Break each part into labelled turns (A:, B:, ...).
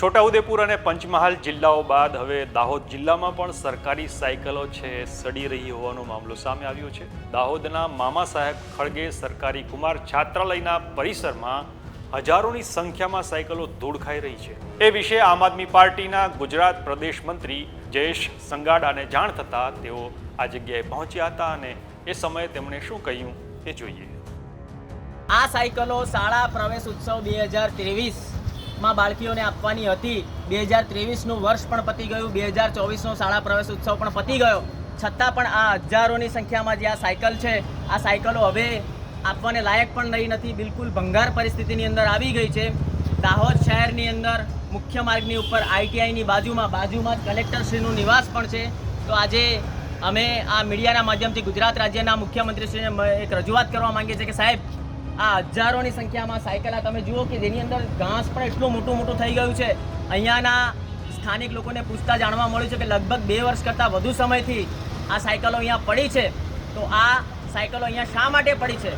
A: છોટાઉદેપુર અને પંચમહાલ જિલ્લાઓ બાદ હવે દાહોદ જિલ્લામાં પણ સરકારી સાયકલો છે, સડી રહી હોવાનો મામલો સામે આવ્યો છે. દાહોદના મામા સાહેબ ખડગે સરકારી કુમાર છાત્રાલયના પરિસરમાં હજારોની સંખ્યામાં સાયકલો ધૂળ ખાઈ રહી છે. એ વિશે આમ આદમી પાર્ટીના ગુજરાત પ્રદેશ મંત્રી જયેશ સંગાડાને જાણ થતાં તેઓ આ જગ્યાએ પહોંચ્યા હતા અને એ સમયે તેમણે શું કહ્યું એ જોઈએ.
B: આ સાયકલો શાળા પ્રવેશ ઉત્સવ બે હજાર ત્રેવીસમાં બાળકીઓને આપવાની હતી. બે હજાર ત્રેવીસનું વર્ષ પણ પતી ગયું. બે હજાર ચોવીસનો શાળા પ્રવેશ ઉત્સવ પણ પતી ગયો. છતાં પણ આ હજારોની સંખ્યામાં જે આ સાયકલ છે, આ સાયકલો હવે આપવાને લાયક પણ રહી નથી. બિલકુલ ભંગાર પરિસ્થિતિની અંદર આવી ગઈ છે. દાહોદ શહેરની અંદર મુખ્ય માર્ગની ઉપર આઈટીઆઈની બાજુમાં બાજુમાં જ કલેક્ટરશ્રીનું નિવાસ પણ છે. તો આજે અમે આ મીડિયાના માધ્યમથી ગુજરાત રાજ્યના મુખ્યમંત્રીશ્રીને મ- એક રજૂઆત કરવા માંગીએ છીએ કે સાહેબ આ હજારોની સંખ્યામાં સાયકલ આ તમે જુઓ કે જેની અંદર ઘાસ પણ એટલું મોટું મોટું થઈ ગયું છે. અહીંયાના સ્થાનિક લોકોને પૂછતા જાણવા મળ્યું છે કે લગભગ બે વર્ષ કરતાં વધુ સમયથી આ સાયકલો અહીંયા પડી છે. તો આ સાયકલો અહીંયા શા માટે પડી છે?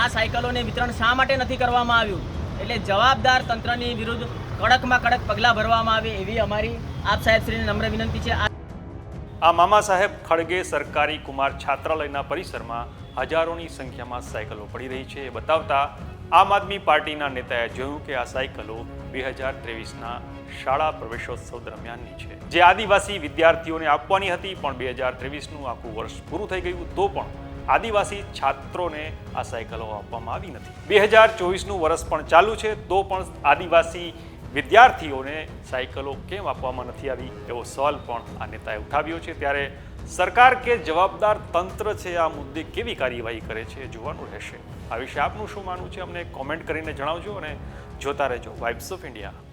B: આ સાયકલોને વિતરણ શા માટે નથી કરવામાં આવ્યું? એટલે જવાબદાર તંત્રની વિરુદ્ધ કડકમાં કડક પગલાં ભરવામાં આવે એવી અમારી આપ સાહેબશ્રીને નમ્ર વિનંતી છે.
A: આ મામા સાહેબ ખડગે સરકારી કુમાર છાત્રાલયના પરિસરમાં હજારોની સંખ્યામાં સાયકલો પડી રહી છે. એ બતાવતા આમ આદમી પાર્ટીના નેતાએ જોયું કે આ સાયકલો બે હજાર ત્રેવીસના શાળા પ્રવેશોત્સવ દરમિયાનની છે. જે આદિવાસી વિદ્યાર્થીઓને આપવાની હતી, પણ બે હજાર ત્રેવીસનું આખું વર્ષ પૂરું થઈ ગયું તો પણ આદિવાસી છાત્રોને આ સાયકલો આપવામાં આવી નથી. બે હજાર ચોવીસનું વર્ષ પણ ચાલુ છે, તો પણ આદિવાસી વિદ્યાર્થીઓને સાયકલો કેમ આપવામાં નથી આવી એવો સવાલ પણ આ નેતાએ ઉઠાવ્યો છે. ત્યારે સરકાર કે જવાબદાર તંત્ર છે, આ મુદ્દે કેવી કાર્યવાહી કરે છે એ જોવાનું રહેશે. આ વિશે આપનું શું માનવું છે, અમને કોમેન્ટ કરીને જણાવજો અને જોતા રહેજો. Vibes of India